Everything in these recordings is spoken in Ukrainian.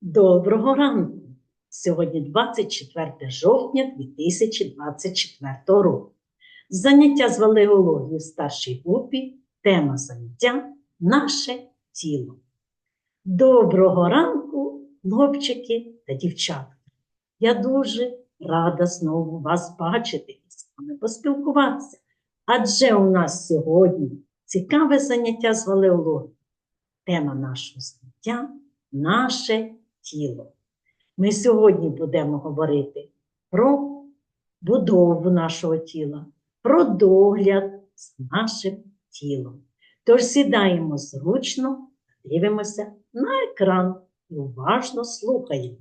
Доброго ранку! Сьогодні 24 жовтня 2024 року. Заняття з валеології в старшій групі. Тема заняття наше тіло. Доброго ранку, хлопчики та дівчатка. Я дуже рада знову вас бачити і з вами поспілкуватися. Адже у нас сьогодні цікаве заняття з валеології. Тема нашого заняття наше тіло. Ми сьогодні будемо говорити про будову нашого тіла, про догляд з нашим тілом. Тож сідаємо зручно, дивимося на екран і уважно слухаємо.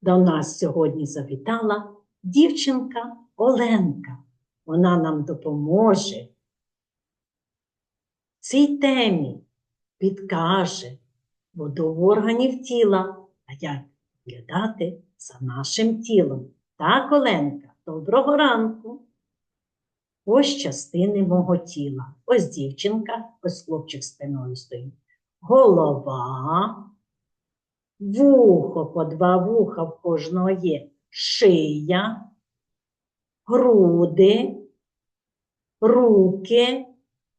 До нас сьогодні завітала дівчинка Оленка. Вона нам допоможе цій темі, підкаже будову органів тіла, а як виглядати за нашим тілом. Так, Оленка, доброго ранку. Ось частини мого тіла. Ось дівчинка, ось хлопчик спиною стоїть. Голова, вухо, по два вуха в кожного є, шия, груди, руки,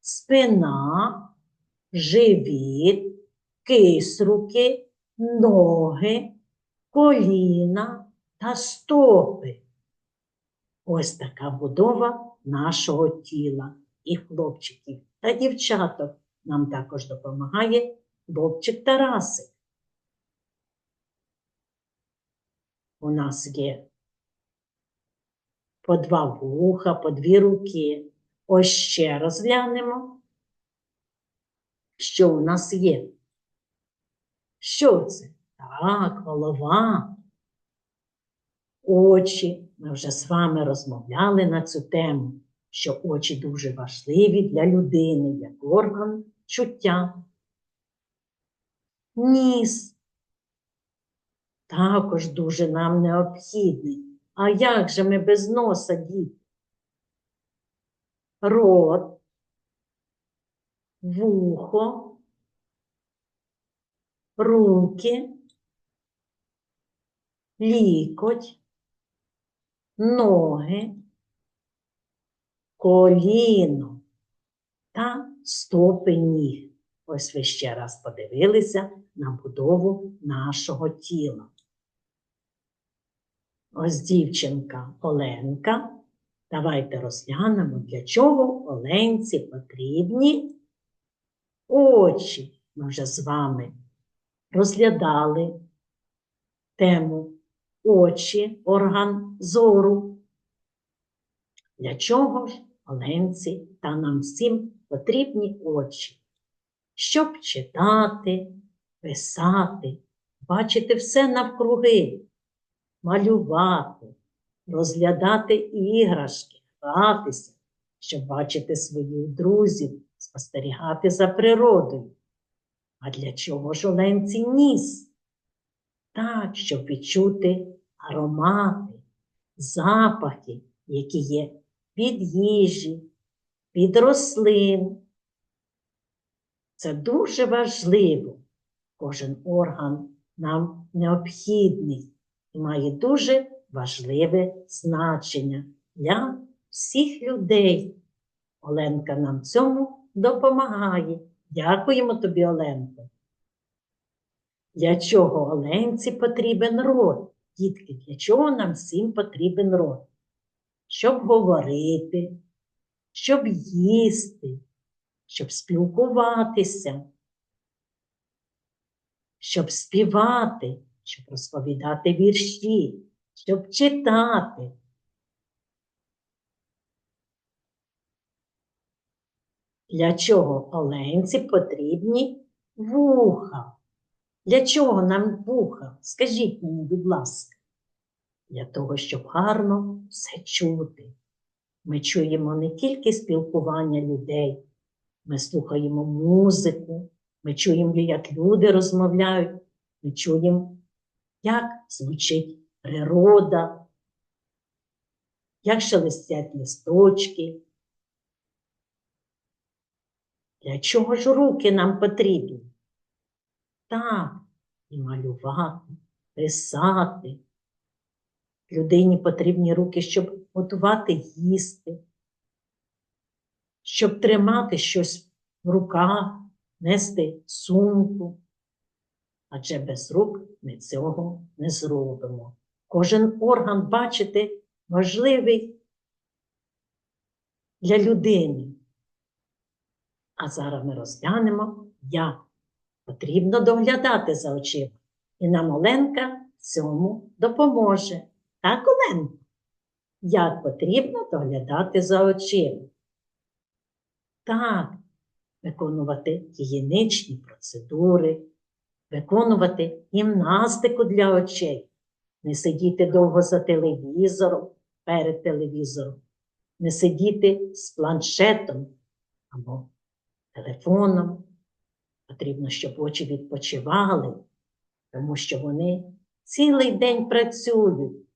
спина, живіт, кис руки, ноги, коліна та стопи. Ось така будова нашого тіла і хлопчиків та дівчаток. Нам також допомагає хлопчик Тарасик. У нас є по два вуха, по дві руки. Ось ще розглянемо, що у нас є. Що це? Так, голова, очі. Ми вже з вами розмовляли на цю тему, що очі дуже важливі для людини, як орган чуття. Ніс також дуже нам необхідний. А як же ми без носа, діти? Рот, вухо, руки, лікоть, ноги, коліно та стопи ніг. Ось ви ще раз подивилися на будову нашого тіла. Ось дівчинка Оленка. Давайте розглянемо, для чого Оленці потрібні очі. Ми вже з вами розглядали тему очі, орган зору. Для чого ж Оленці та нам всім потрібні очі? Щоб читати, писати, бачити все навкруги малювати, розглядати іграшки, гратися, щоб бачити своїх друзів, спостерігати за природою. А для чого ж оленці ніс? Так, щоб відчути аромати, запахи, які є від їжі, від рослин. Це дуже важливо. Кожен орган нам необхідний має дуже важливе значення для всіх людей. Оленка нам цьому допомагає. Дякуємо тобі, Оленко. Для чого Оленці потрібен рот? Дітки, для чого нам всім потрібен рот? Щоб говорити, щоб їсти, щоб спілкуватися, щоб співати, щоб розповідати вірші, щоб читати. Для чого оленці потрібні вуха? Для чого нам вуха? Скажіть мені, будь ласка, для того, щоб гарно все чути. Ми чуємо не тільки спілкування людей, ми слухаємо музику, ми чуємо, як люди розмовляють, ми чуємо, як звучить природа, як шелестять листочки. Для чого ж руки нам потрібні? Так, і малювати, писати. Людині потрібні руки, щоб готувати їсти, щоб тримати щось в руках, нести сумку. Адже без рук ми цього не зробимо. Кожен орган, бачите, важливий для людини. А зараз ми розглянемо, як потрібно доглядати за очима. І нам Оленка цьому допоможе. Так, Оленко? Як потрібно доглядати за очима? Так, виконувати гігієнічні процедури, виконувати гімнастику для очей, не сидіти довго за телевізором, перед телевізором, не сидіти з планшетом або телефоном. Потрібно, щоб очі відпочивали, тому що вони цілий день працюють,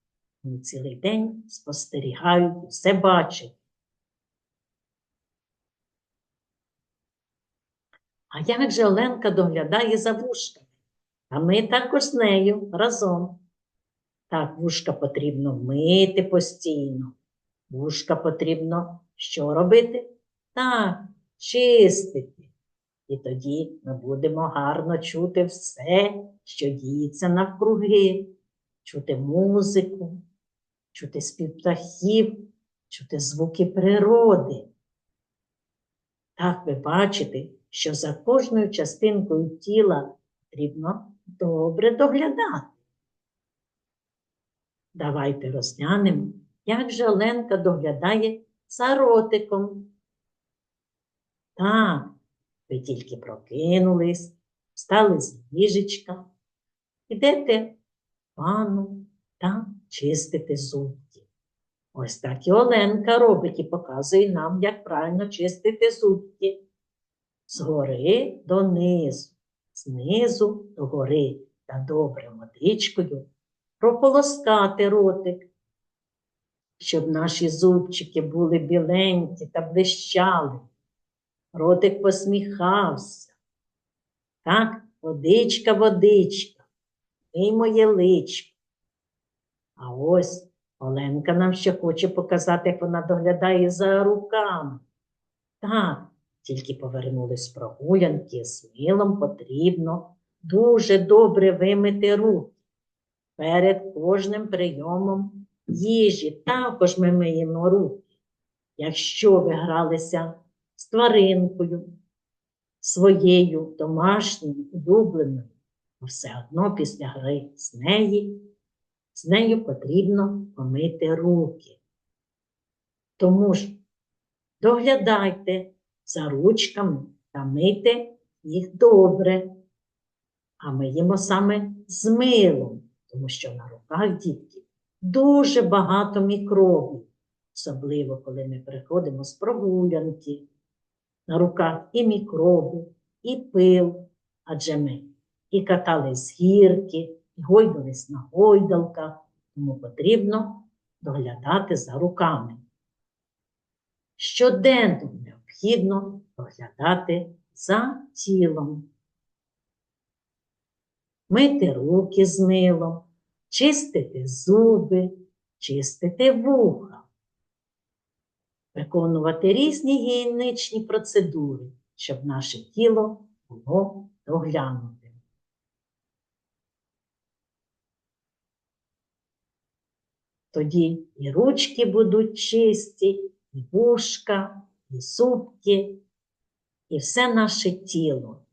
вони цілий день спостерігають, все бачать. А як же Оленка доглядає за вушками? А ми також з нею разом. Так, вушка потрібно мити постійно. Вушка потрібно що робити? Так, чистити. І тоді ми будемо гарно чути все, що діється навкруги, чути музику, чути спів птахів, чути звуки природи. Так ви бачите, що за кожною частинкою тіла потрібно добре доглядати. Давайте розглянемо, як же Оленка доглядає за ротиком. Так, ви тільки прокинулись, встали з ліжечка, ідете в ванну та чистите зубки. Ось так і Оленка робить і показує нам, як правильно чистити зубки. Згори донизу, знизу до гори та добре водичкою прополоскати ротик, щоб наші зубчики були біленькі та блищали. Ротик посміхався. Так, водичка, водичка, мий моє личко. А ось Оленка нам ще хоче показати, як вона доглядає за руками. Так, тільки повернулись з прогулянки, з милом потрібно дуже добре вимити руки. Перед кожним прийомом їжі також ми миємо руки. Якщо ви гралися з тваринкою, своєю домашньою, улюбленою, то все одно після гри з неї, з нею потрібно помити руки. Тому ж доглядайте за ручками та мийте їх добре. А миємо саме з милом, тому що на руках дітки дуже багато мікробів, особливо коли ми приходимо з прогулянки. На руках і мікроби, і пил, адже ми і катались з гірки, і гойдались на гойдалках, тому потрібно доглядати за руками. Щоденно необхідно доглядати за тілом. Мити руки з милом, чистити зуби, чистити вуха, виконувати різні гігієнічні процедури, щоб наше тіло було доглянутим. Тоді і ручки будуть чисті, і вушка, і зубки, і все наше тіло.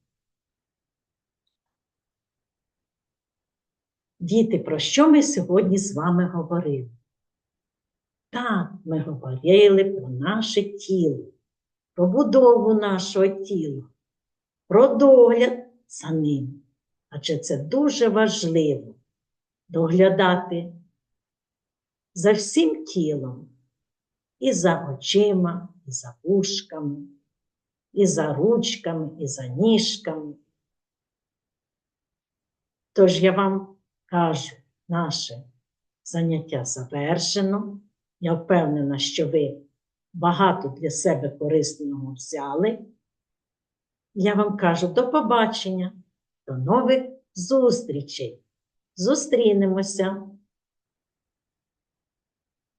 Діти, про що ми сьогодні з вами говорили? Так, ми говорили про наше тіло, про будову нашого тіла, про догляд за ним. Адже це дуже важливо доглядати за всім тілом, і за очима, і за вушками, і за ручками, і за ніжками. Тож я вам кажу, наше заняття завершено. Я впевнена, що ви багато для себе корисного взяли. Я вам кажу до побачення, до нових зустрічей. Зустрінемося.